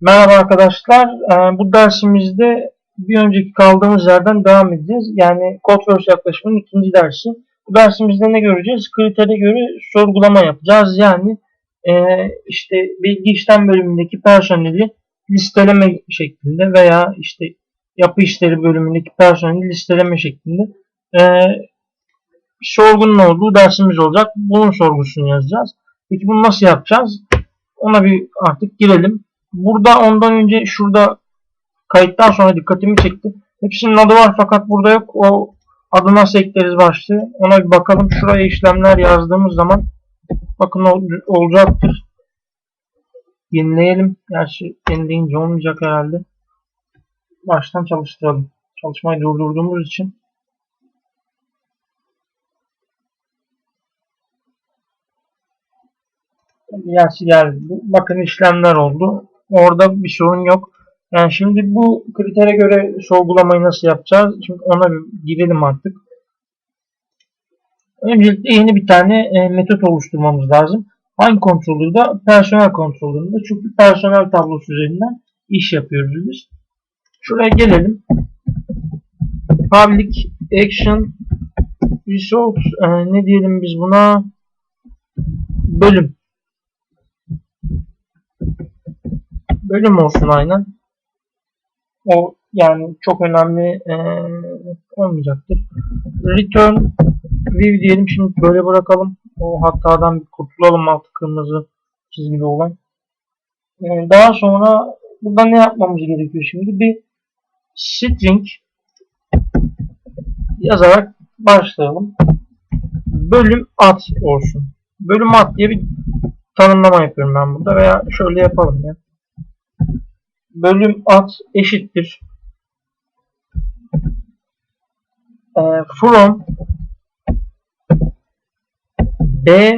Merhaba arkadaşlar. Ee, Bu dersimizde bir önceki kaldığımız yerden devam edeceğiz. Yani Codeverse yaklaşımının ikinci dersi. Bu dersimizde ne göreceğiz? Kritere göre sorgulama yapacağız. Yani e, işte bilgi işlem bölümündeki personeli listeleme şeklinde veya işte yapı işleri bölümündeki personeli listeleme şeklinde e, sorgunun olduğu dersimiz olacak. Bunun sorgusunu yazacağız. Peki bunu nasıl yapacağız? Ona bir artık girelim. Burada ondan önce şurada kayıttan sonra dikkatimi çekti. Hepsinin adı var fakat burada yok. O adı nasıl ekleriz başlığı. Ona bir bakalım. Şuraya işlemler yazdığımız zaman bakın ol- olacaktır. Yenileyelim. Gerçi yenileyince olmayacak herhalde. Baştan çalıştıralım. Çalışmayı durdurduğumuz için. Gerçi geldi. Bakın işlemler oldu. Orada bir sorun yok. Yani şimdi bu kritere göre sorgulamayı nasıl yapacağız? Şimdi ona bir girelim artık. Öncelikle yeni bir tane e, metot oluşturmamız lazım. Hangi controller'da? Personel controller'ında. Çünkü personel tablosu üzerinden iş yapıyoruz biz. Şuraya gelelim. Public Action Results e, ne diyelim biz buna? Bölüm. Bölüm olsun aynen. O yani çok önemli e, olmayacaktır. Return view diyelim şimdi böyle bırakalım. O hatadan bir kurtulalım altı kırmızı çizgili olan. E, daha sonra burada ne yapmamız gerekiyor şimdi? Bir string yazarak başlayalım. Bölüm at olsun. Bölüm at diye bir tanımlama yapıyorum ben burada veya şöyle yapalım ya bölüm at eşittir. E, from b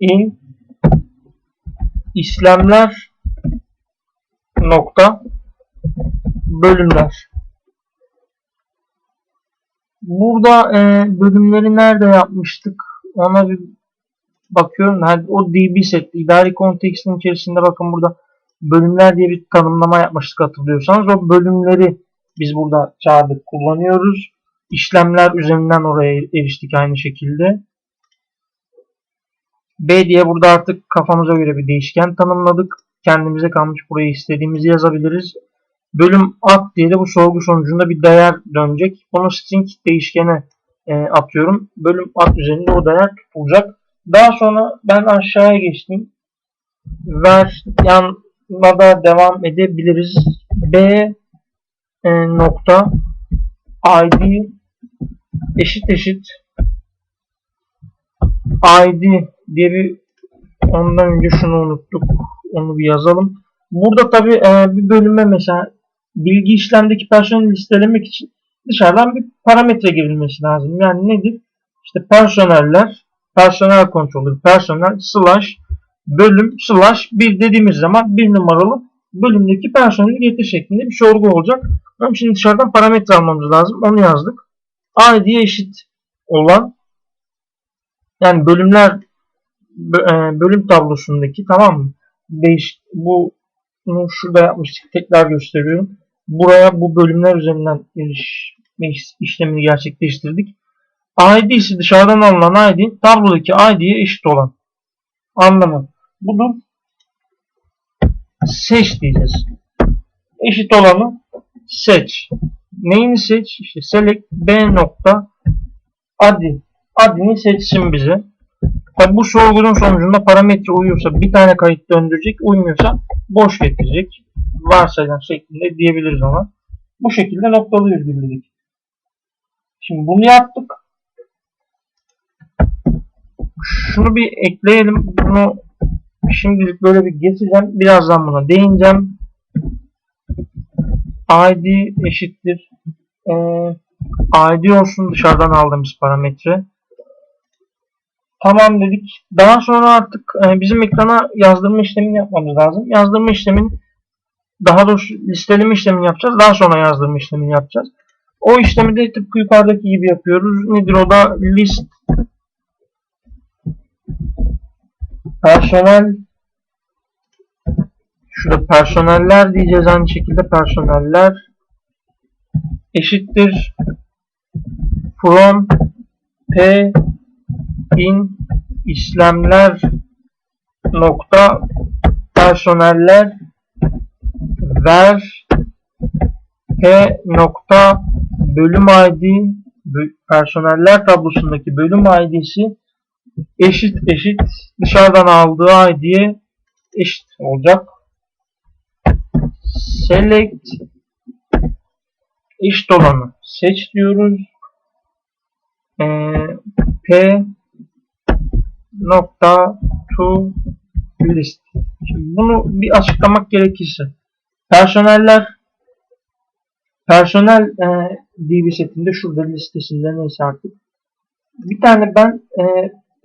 in işlemler nokta bölümler. Burada e, bölümleri nerede yapmıştık? Ona bir bakıyorum. Hadi o db set idari kontekstin içerisinde bakın burada bölümler diye bir tanımlama yapmıştık hatırlıyorsanız. O bölümleri biz burada çağırdık, kullanıyoruz. İşlemler üzerinden oraya eriştik aynı şekilde. B diye burada artık kafamıza göre bir değişken tanımladık. Kendimize kalmış buraya istediğimizi yazabiliriz. Bölüm at diye de bu sorgu sonucunda bir değer dönecek. Onu string değişkene e, atıyorum. Bölüm at üzerinde o değer tutulacak. Daha sonra ben aşağıya geçtim. Ver yan da devam edebiliriz. B e, nokta id eşit eşit id diye bir ondan önce şunu unuttuk. Onu bir yazalım. Burada tabi e, bir bölüme mesela bilgi işlemdeki personel listelemek için dışarıdan bir parametre girilmesi lazım. Yani nedir? İşte personeller, personel kontrolü, personel slash bölüm slash 1 dediğimiz zaman bir numaralı bölümdeki personeli getir şeklinde bir sorgu olacak. Ama şimdi dışarıdan parametre almamız lazım. Onu yazdık. ID'ye eşit olan yani bölümler e, bölüm tablosundaki tamam mı? Değiş, bu bunu şurada yapmıştık. Tekrar gösteriyorum. Buraya bu bölümler üzerinden erişme işlemini gerçekleştirdik. ID ise dışarıdan alınan ID tablodaki ID'ye eşit olan anlamı budur. Seç diyeceğiz. Eşit olanı seç. Neyini seç? İşte select b nokta adi. Adini seçsin bize. Tabi bu sorgunun sonucunda parametre uyuyorsa bir tane kayıt döndürecek, uymuyorsa boş getirecek. Varsayılan şeklinde diyebiliriz ona. Bu şekilde noktalıyoruz bildirdik. Şimdi bunu yaptık. Şunu bir ekleyelim. Bunu Şimdilik böyle bir geçeceğim. Birazdan buna değineceğim. ID eşittir. Ee, ID olsun dışarıdan aldığımız parametre. Tamam dedik. Daha sonra artık e, bizim ekrana yazdırma işlemini yapmamız lazım. Yazdırma işlemini daha doğrusu listeleme işlemini yapacağız. Daha sonra yazdırma işlemini yapacağız. O işlemi de tıpkı yukarıdaki gibi yapıyoruz. Nedir o da list personel Şurada personeller diyeceğiz aynı şekilde personeller eşittir. From p in işlemler nokta personeller ver p nokta bölüm id personeller tablosundaki bölüm id'si eşit eşit dışarıdan aldığı id'ye eşit olacak. Select eşit olanı seç diyoruz. Ee, P nokta to list. Şimdi bunu bir açıklamak gerekirse personeller personel e, DB setinde şurada listesinde neyse artık bir tane ben e,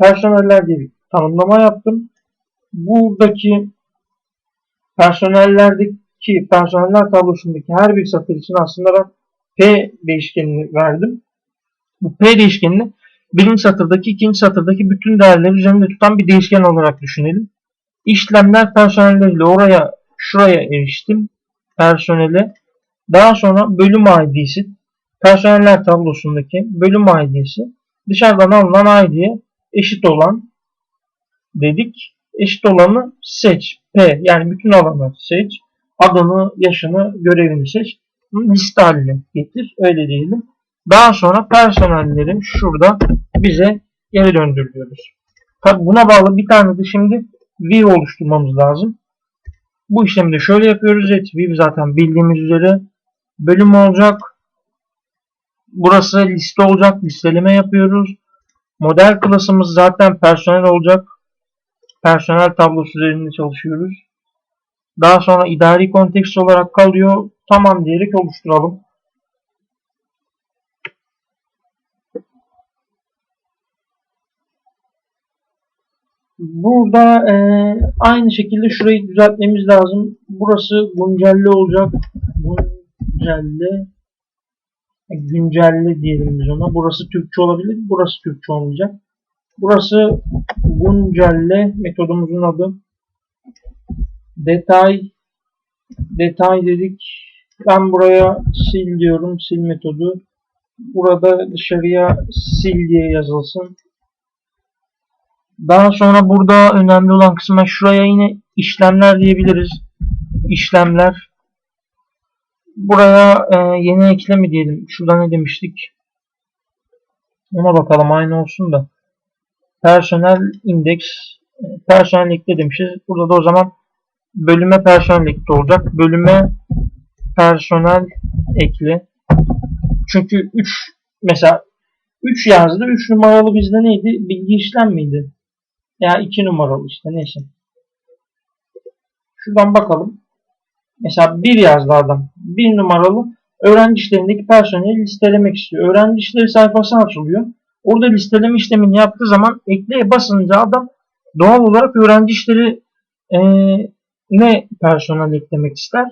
personeller diye bir tanımlama yaptım. Buradaki personellerdeki personeller tablosundaki her bir satır için aslında ben P değişkenini verdim. Bu P değişkenini birinci satırdaki ikinci satırdaki bütün değerleri üzerinde tutan bir değişken olarak düşünelim. İşlemler personelleriyle oraya şuraya eriştim. Personele. Daha sonra bölüm ID'si personeller tablosundaki bölüm ID'si dışarıdan alınan ID'ye eşit olan dedik. Eşit olanı seç. P yani bütün alanı seç. Adını, yaşını, görevini seç. Liste haline getir. Öyle diyelim. Daha sonra personellerim şurada bize geri döndürüyoruz. Tabi buna bağlı bir tane de şimdi view oluşturmamız lazım. Bu işlemi de şöyle yapıyoruz. Evet, view zaten bildiğimiz üzere bölüm olacak. Burası liste olacak. Listeleme yapıyoruz. Model klasımız zaten personel olacak. Personel tablosu üzerinde çalışıyoruz. Daha sonra idari kontekst olarak kalıyor. Tamam diyerek oluşturalım. Burada e, aynı şekilde şurayı düzeltmemiz lazım. Burası güncelle olacak. Güncelle güncelle diyelim biz ona. Burası Türkçe olabilir. Burası Türkçe olmayacak. Burası güncelle metodumuzun adı. Detay detay dedik. Ben buraya sil diyorum. Sil metodu. Burada dışarıya sil diye yazılsın. Daha sonra burada önemli olan kısma şuraya yine işlemler diyebiliriz. İşlemler. Buraya e, yeni eklemi diyelim. Şurada ne demiştik? Ona bakalım aynı olsun da. Personel index personel ekle demişiz. Burada da o zaman bölüme personel ekle olacak. Bölüme personel ekle. Çünkü 3 mesela 3 yazdı. 3 numaralı bizde neydi? Bilgi işlem miydi? Ya 2 numaralı işte neyse. Şuradan bakalım. Mesela 1 yazdı adam. 1 numaralı öğrenci işlerindeki personeli listelemek istiyor. Öğrenci işleri sayfası açılıyor. Orada listeleme işlemini yaptığı zaman ekleye basınca adam doğal olarak öğrenci işleri e, ne personel eklemek ister?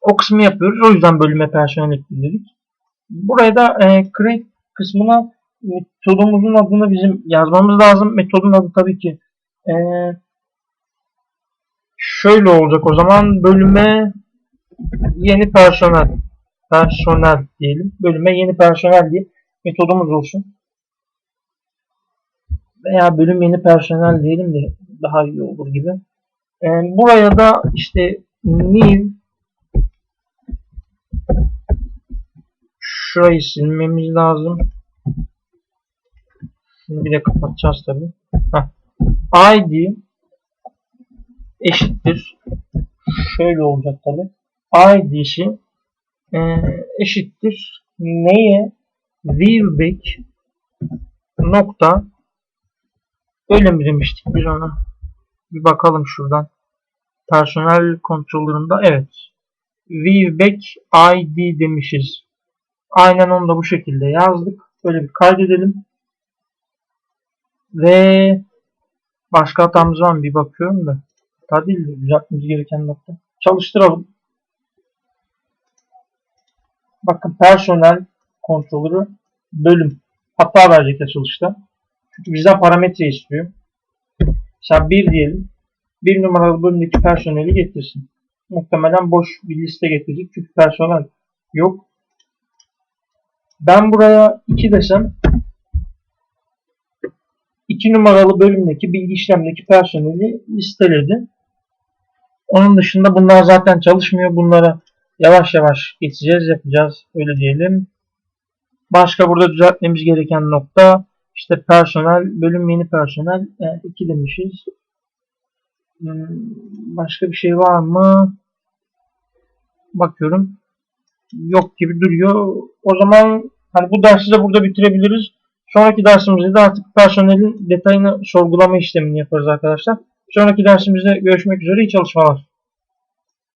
O kısmı yapıyoruz. O yüzden bölüme personel ekledik. Buraya da e, create kısmına metodumuzun adını bizim yazmamız lazım. Metodun adı tabii ki e, şöyle olacak o zaman bölüme yeni personel personel diyelim. Bölüme yeni personel diye metodumuz olsun. Veya bölüm yeni personel diyelim de daha iyi olur gibi. E, buraya da işte new şurayı silmemiz lazım. Şimdi bir de kapatacağız tabi. ID eşittir. Şöyle olacak tabi. ID'si e, eşittir. Neye? Wheelback nokta öyle mi demiştik biz ona? Bir bakalım şuradan. Personel kontrollerinde evet. Wheelback ID demişiz. Aynen onu da bu şekilde yazdık. Böyle bir kaydedelim. Ve başka hatamız var mı? Bir bakıyorum da. Hata değil de düzeltmemiz gereken nokta. Çalıştıralım. Bakın personel kontrolörü bölüm. Hata verecek açılışta. Çünkü bizden parametre istiyor. Mesela 1 diyelim. bir numaralı bölümdeki personeli getirsin. Muhtemelen boş bir liste getirecek çünkü personel yok. Ben buraya 2 desem 2 numaralı bölümdeki bilgi işlemdeki personeli listeledi. Onun dışında bunlar zaten çalışmıyor. Bunlara yavaş yavaş geçeceğiz, yapacağız. Öyle diyelim. Başka burada düzeltmemiz gereken nokta işte personel, bölüm yeni personel 2 demişiz. Hmm, Başka bir şey var mı? Bakıyorum. Yok gibi duruyor. O zaman hani bu dersi de burada bitirebiliriz. Sonraki dersimizde de artık personelin detayını sorgulama işlemini yaparız arkadaşlar. Sonraki dersimizde görüşmek üzere. İyi çalışmalar.